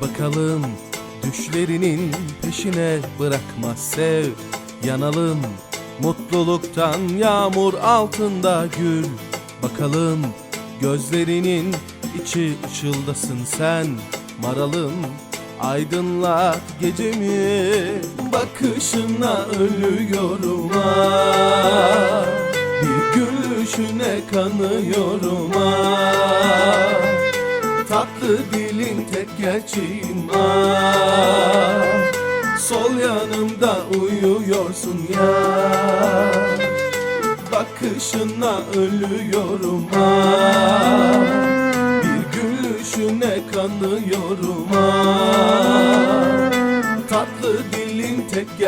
bakalım Düşlerinin peşine bırakma sev. Yanalım mutluluktan yağmur altında gül. Bakalım gözlerinin içi ışıldasın sen. Maralım aydınlat gecemi Bakışına ölüyorum ah Bir gülüşüne kanıyorum ah Tatlı dilin tek gerçeğim ah Sol yanımda uyuyorsun ya. Bakışına ölüyorum ah Bir gülüşüne kanıyorum ah Tatlı dilin tek